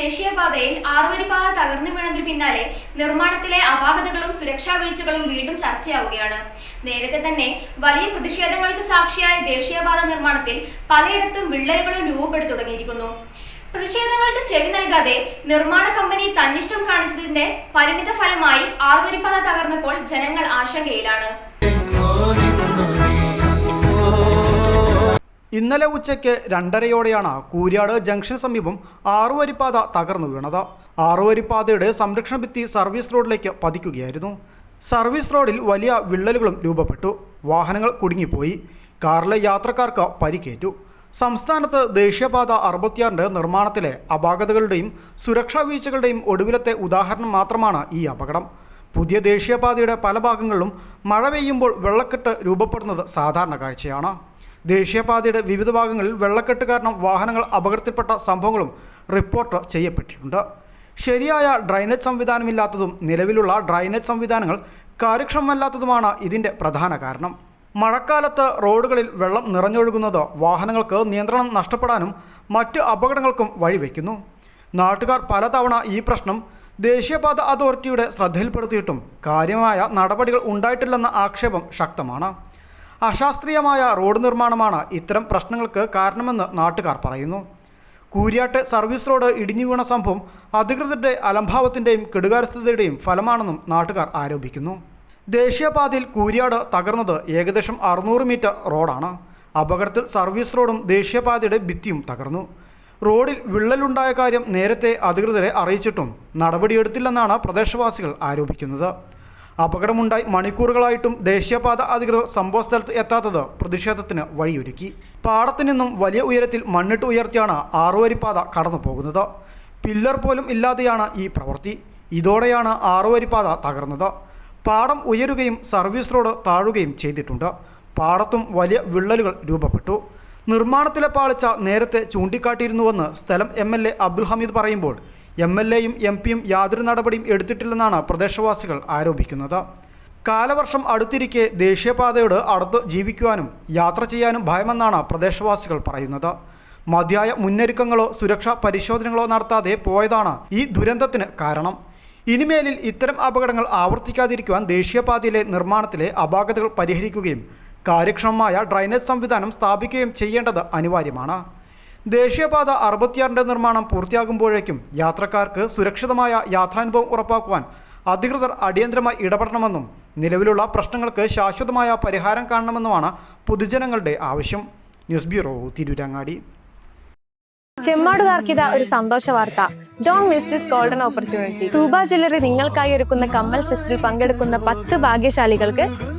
ദേശീയപാതയിൽ ആറുവരിപ്പാത തകർന്നു വീണതിന് പിന്നാലെ നിർമ്മാണത്തിലെ അപാകതകളും സുരക്ഷാ വീഴ്ചകളും വീണ്ടും ചർച്ചയാവുകയാണ്. നേരത്തെ തന്നെ വലിയ പ്രതിഷേധങ്ങൾക്ക് സാക്ഷിയായ ദേശീയപാത നിർമ്മാണത്തിൽ പലയിടത്തും വിള്ളലുകളും രൂപപ്പെട്ടു തുടങ്ങിയിരിക്കുന്നു. പ്രതിഷേധങ്ങൾക്ക് ചെവി നൽകാതെ നിർമ്മാണ കമ്പനി തന്നിഷ്ടം കാണിച്ചതിന്റെ പരിണിത ഫലമായി ആറുവരിപ്പാത തകർന്നപ്പോൾ ജനങ്ങൾ ആശങ്കയിലാണ്. ഇന്നലെ ഉച്ചയ്ക്ക് രണ്ടരയോടെയാണ് കൂരിയാട് ജംഗ്ഷന് സമീപം ആറുവരിപ്പാത തകർന്നു വീണത്. ആറുവരിപ്പാതയുടെ സംരക്ഷണ ഭിത്തി സർവീസ് റോഡിലേക്ക് പതിക്കുകയായിരുന്നു. സർവീസ് റോഡിൽ വലിയ വിള്ളലുകളും രൂപപ്പെട്ടു. വാഹനങ്ങൾ കുടുങ്ങിപ്പോയി. കാറിലെ യാത്രക്കാർക്ക് പരിക്കേറ്റു. സംസ്ഥാനത്ത് ദേശീയപാത അറുപത്തിയാറിന്റെ നിർമ്മാണത്തിലെ അപാകതകളുടെയും സുരക്ഷാ വീഴ്ചകളുടെയും ഒടുവിലത്തെ ഉദാഹരണം മാത്രമാണ് ഈ അപകടം. പുതിയ ദേശീയപാതയുടെ പല ഭാഗങ്ങളിലും മഴ പെയ്യുമ്പോൾ വെള്ളക്കെട്ട് രൂപപ്പെടുന്നത് സാധാരണ കാഴ്ചയാണ്. ദേശീയപാതയുടെ വിവിധ ഭാഗങ്ങളിൽ വെള്ളക്കെട്ട് കാരണം വാഹനങ്ങൾ അപകടത്തിൽപ്പെട്ട സംഭവങ്ങളും റിപ്പോർട്ട് ചെയ്യപ്പെട്ടിട്ടുണ്ട്. ശരിയായ ഡ്രൈനേജ് സംവിധാനമില്ലാത്തതും നിലവിലുള്ള ഡ്രൈനേജ് സംവിധാനങ്ങൾ കാര്യക്ഷമമല്ലാത്തതുമാണ് ഇതിന്റെ പ്രധാന കാരണം. മഴക്കാലത്ത് റോഡുകളിൽ വെള്ളം നിറഞ്ഞൊഴുകുന്നത് വാഹനങ്ങൾക്ക് നിയന്ത്രണം നഷ്ടപ്പെടാനും മറ്റ് അപകടങ്ങൾക്കും വഴിവെക്കുന്നു. നാട്ടുകാർ പലതവണ ഈ പ്രശ്നം ദേശീയപാത അതോറിറ്റിയുടെ ശ്രദ്ധയിൽപ്പെടുത്തിയിട്ടും കാര്യമായ നടപടികൾ ഉണ്ടായിട്ടില്ലെന്ന ആക്ഷേപം ശക്തമാണ്. അശാസ്ത്രീയമായ റോഡ് നിർമ്മാണമാണ് ഇത്തരം പ്രശ്നങ്ങൾക്ക് കാരണമെന്ന് നാട്ടുകാർ പറയുന്നു. കൂരിയാട്ട് സർവീസ് റോഡ് ഇടിഞ്ഞു വീണ സംഭവം അധികൃതരുടെ അലംഭാവത്തിന്റെയും കെടുകാര്യസ്ഥതയുടെയും ഫലമാണെന്നും നാട്ടുകാർ ആരോപിക്കുന്നു. ദേശീയപാതയിൽ കൂരിയാട് തകർന്നത് ഏകദേശം അറുന്നൂറ് മീറ്റർ റോഡാണ്. അപകടത്തിൽ സർവീസ് റോഡും ദേശീയപാതയുടെ ഭിത്തിയും തകർന്നു. റോഡിൽ വിള്ളലുണ്ടായ കാര്യം നേരത്തെ അധികൃതരെ അറിയിച്ചിട്ടും നടപടിയെടുത്തില്ലെന്നാണ് പ്രദേശവാസികൾ ആരോപിക്കുന്നത്. അപകടമുണ്ടായി മണിക്കൂറുകളായിട്ടും ദേശീയപാത അധികൃതർ സംഭവസ്ഥലത്ത് എത്താത്തത് പ്രതിഷേധത്തിന് വഴിയൊരുക്കി. പാടത്തു നിന്നും വലിയ ഉയരത്തിൽ മണ്ണിട്ട് ഉയർത്തിയാണ് ആറുവരിപ്പാത കടന്നു പോകുന്നത് പില്ലർ പോലും ഇല്ലാതെയാണ് ഈ പ്രവൃത്തി. ഇതോടെയാണ് ആറുവരിപ്പാത തകർന്നത്. പാടം ഉയരുകയും സർവീസ് റോഡ് താഴുകയും ചെയ്തിട്ടുണ്ട്. പാടത്തും വലിയ വിള്ളലുകൾ രൂപപ്പെട്ടു. നിർമ്മാണത്തിലെ പാളിച്ച നേരത്തെ ചൂണ്ടിക്കാട്ടിയിരുന്നുവെന്ന് സ്ഥലം M L A Abdul Hameed പറയുമ്പോൾ എം എൽ എയും എം പിയും യാതൊരു നടപടിയും എടുത്തിട്ടില്ലെന്നാണ് പ്രദേശവാസികൾ ആരോപിക്കുന്നത്. കാലവർഷം അടുത്തിരിക്കെ ദേശീയപാതയോട് അടുത്ത് ജീവിക്കുവാനും യാത്ര ചെയ്യാനും ഭയമെന്നാണ് പ്രദേശവാസികൾ പറയുന്നത്. മതിയായ മുന്നൊരുക്കങ്ങളോ സുരക്ഷാ പരിശോധനകളോ നടത്താതെ പോയതാണ് ഈ ദുരന്തത്തിന് കാരണം. ഇനിമേലിൽ ഇത്തരം അപകടങ്ങൾ ആവർത്തിക്കാതിരിക്കുവാൻ ദേശീയപാതയിലെ നിർമ്മാണത്തിലെ അപാകതകൾ പരിഹരിക്കുകയും കാര്യക്ഷമമായ ഡ്രൈനേജ് സംവിധാനം സ്ഥാപിക്കുകയും ചെയ്യേണ്ടത് അനിവാര്യമാണ്. ദേശീയപാത അറുപത്തിയാറിന്റെ നിർമ്മാണം പൂർത്തിയാകുമ്പോഴേക്കും യാത്രക്കാർക്ക് സുരക്ഷിതമായ യാത്രാനുഭവം ഉറപ്പാക്കുവാൻ അധികൃതർ അടിയന്തരമായി ഇടപെടണമെന്നും നിലവിലുള്ള പ്രശ്നങ്ങൾക്ക് ശാശ്വതമായ പരിഹാരം കാണണമെന്നുമാണ് പൊതുജനങ്ങളുടെ ആവശ്യം. News bureau Tirurangadi. ചെമ്മാടുകാർക്ക് ഇതാ ഒരു സന്തോഷ വാർത്ത. Don't miss this golden opportunity Thooba jewellery നിങ്ങൾക്കായി ഒരുക്കുന്ന കമ്മൽ ഫെസ്റ്റിൽ പങ്കെടുക്കുന്ന പത്ത് ഭാഗ്യശാലികൾക്ക്